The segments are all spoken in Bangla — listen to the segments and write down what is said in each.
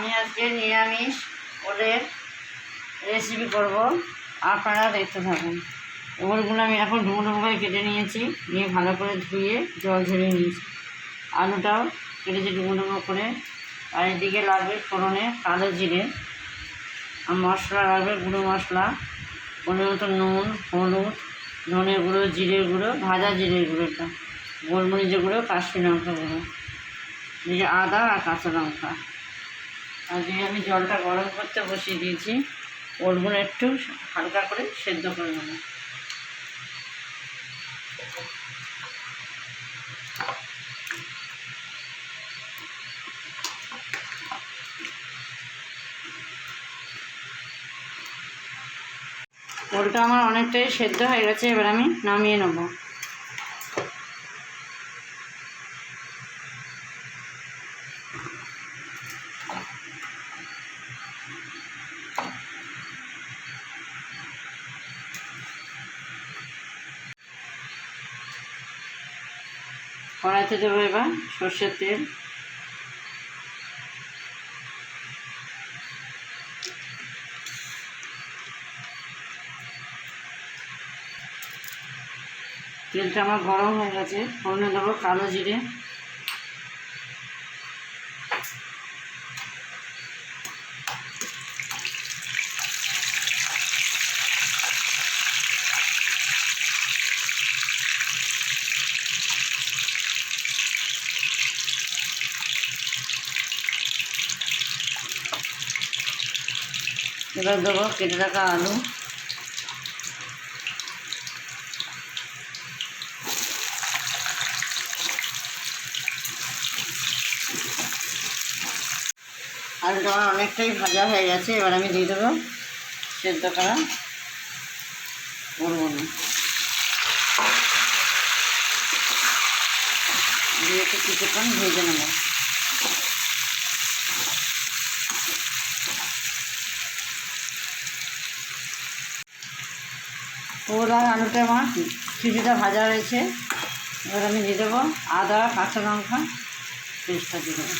আমি আজকে নিরামিষ ওলের রেসিপি করব। আপনারা দেখতে থাকুন। ওলগুলো আমি এখন ডুমো করে কেটে নিয়েছি। নিয়ে ভালো করে ধুয়ে জল ঝরিয়ে নিয়েছি। আলুটাও কেটেছি ডুমো ডুমো করে। আর এদিকে লাগবে ফোড়নে কালো জিরে। আর মশলা লাগবে গুঁড়ো মশলা। পরিমাণ মতো নুন, হলুদ, ধনে গুঁড়ো, জিরে গুঁড়ো, ভাজা জিরে গুঁড়োটা গোলমরিচের গুঁড়ো, কাশ্মীর লঙ্কা গুঁড়ো। আদা আর কাঁচা লঙ্কা। দিয়ে আমি জলটা গরম করতে বসিয়ে দিয়েছি। ওলগুলো একটু হালকা করে সেদ্ধ করে নেব। ওলটা আমার অনেকটাই সেদ্ধ হয়ে গেছে, এবার আমি নামিয়ে নেব। কড়াইতে দেবো এবার সর্ষের তেল। তেলটা আমার গরম হয়ে গেছে। ফোড়নে দেবো কালো জিরে। এবার দেবো কেটে রাখা আলু। আলুটা আমার অনেকটাই ভাজা হয়ে গেছে, এবার আমি দিয়ে দেবো সেদ্ধ করা করব না দিয়ে একটু কিছুক্ষণ ভেজে নেব। ওরা আলুটা আমার কিছুটা ভাজা হয়েছে। এবার আমি দিয়ে দেবো আদা, কাঁচা লঙ্কা, পেস্টটা দিয়ে দেবো।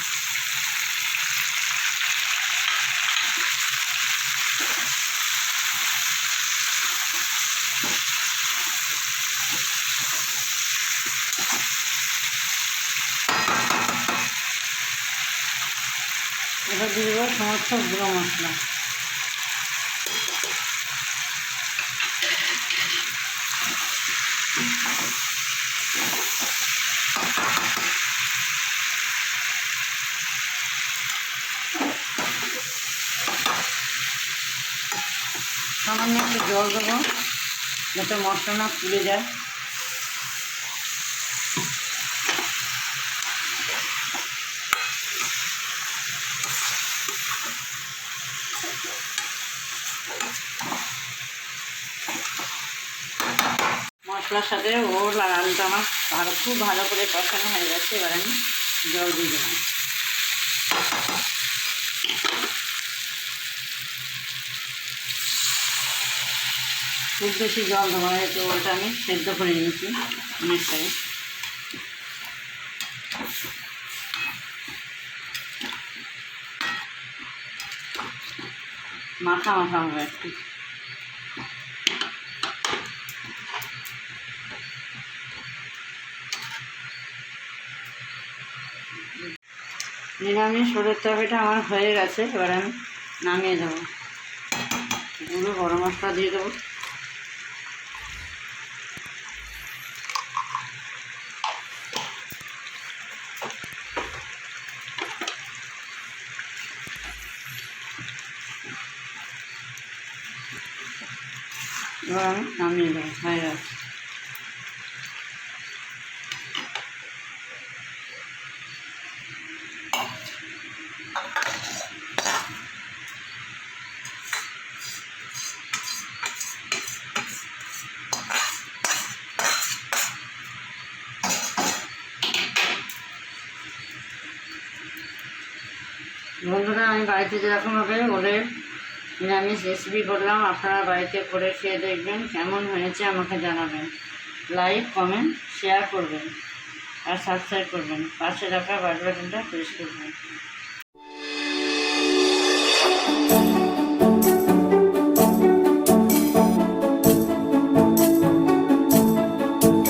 এবার দিয়ে দেবো সমস্ত গুঁড়ো মশলা। সামান্য একটু জল দেবো, যাতে মশলা না ফুলে যায়। মশলার সাথে ওর আর আলুটা আমার আরও খুব ভালো করে কষানো হয়ে গেছে, এবার আমি জল দিয়ে দেবো। খুব বেশি জল দেবো একটু ওটা আমি সেদ্ধ করে নিয়েছি অনেকটাই। মাখা মাখা হবে একটু। নিরামিষ সরের তরকারিটা আমার হয়ে গেছে, এবার আমি নামিয়ে দেবো। গুঁড়ো গরম মশলা দিয়ে দেবো। আমি নামিয়ে দেবো হয়ে গেছে বন্ধুরা আমি বাড়িতে যেরকমভাবে ওদের নিরামিষ রেসিপি বললাম, আপনারা বাড়িতে করে খেয়ে দেখবেন, কেমন হয়েছে আমাকে জানাবেন। লাইক কমেন্ট শেয়ার করবেন, আর সাবস্ক্রাইব করবেন। পাশে রাখা বাটবাটনটা প্রেস করবেন